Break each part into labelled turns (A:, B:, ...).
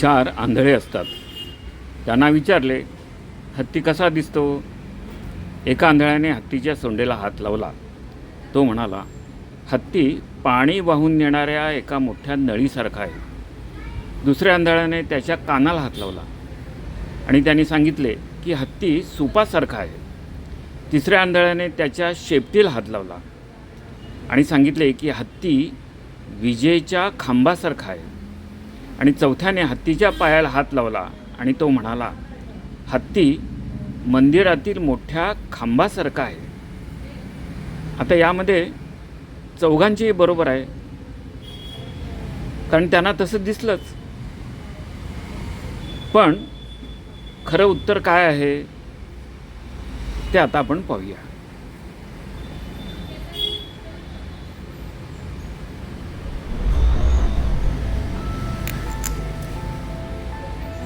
A: चार आंधळे असतात. त्यांना विचारले हत्ती कसा दिसतो? एका आंधळ्याने हत्तीच्या सोंडेला हात लावला. तो म्हणाला हत्ती पाणी वाहून नेणाऱ्या एका मोठ्या नळीसारखा आहे. दुसऱ्या आंधळ्याने त्याच्या कानाला हात लावला आणि त्यांनी सांगितले की हत्ती सुपासारखा आहे. तिसऱ्या आंधळ्याने त्याच्या शेपटीला हात लावला आणि सांगितले की हत्ती विजेच्या खांबासारखा आहे. आणि चौथ्याने हत्तीच्या पायाला हात लावला आणि तो म्हणाला हत्ती मंदिरातील मोठ्या खांबासारखा आहे. आता यामध्ये चौघांचेही बरोबर आहे. कारण त्यांना तसं दिसलंच. पण खरं उत्तर काय आहे ते आता आपण पाहूया.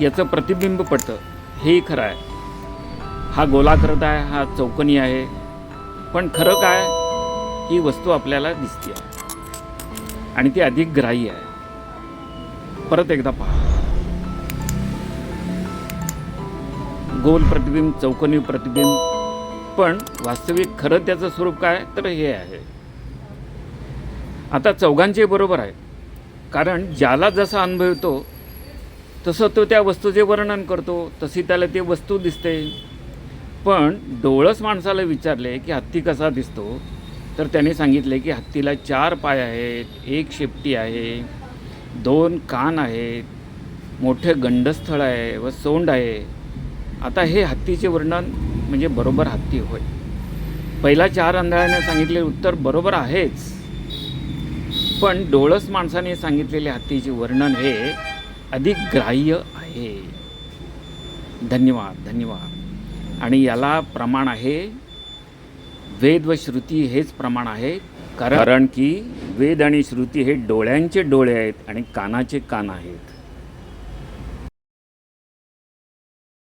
A: याचं प्रतिबिंब पडतं. हेही खरं आहे. हा गोलाकृत आहे हा चौकनी आहे. पण खरं काय? ही वस्तू आपल्याला दिसते आणि ती अधिक ग्राह्य आहे. परत एकदा पहा. गोल प्रतिबिंब चौकनी प्रतिबिंब पण वास्तविक खरं त्याचं स्वरूप काय? तर हे आहे. आता चौघांचे बरोबर आहे. कारण ज्याला जसा अनुभव येतो तसं तो त्या वस्तूचे वर्णन करतो तशी त्याला ती वस्तू दिसते. पण डोळस माणसाला विचारले की हत्ती कसा दिसतो? तर त्याने सांगितले की हत्तीला चार पाय आहेत एक शेपटी आहे दोन कान आहेत मोठे गंडस्थळ आहे व सोंड आहे. आता हे हत्तीचे वर्णन म्हणजे बरोबर हत्ती होय. पहिला चार आंधळ्याने सांगितले उत्तर बरोबर आहेच. पण डोळस माणसाने सांगितलेले हत्तीचे वर्णन हे अधिक ग्राह्य आहे. धन्यवाद धन्यवाद. आणि याला प्रमाण आहे वेद व श्रुती हेच प्रमाण आहे कारण की वेद आणि श्रुती हे डोळ्यांचे डोळे आहेत आणि कानाचे कान आहेत.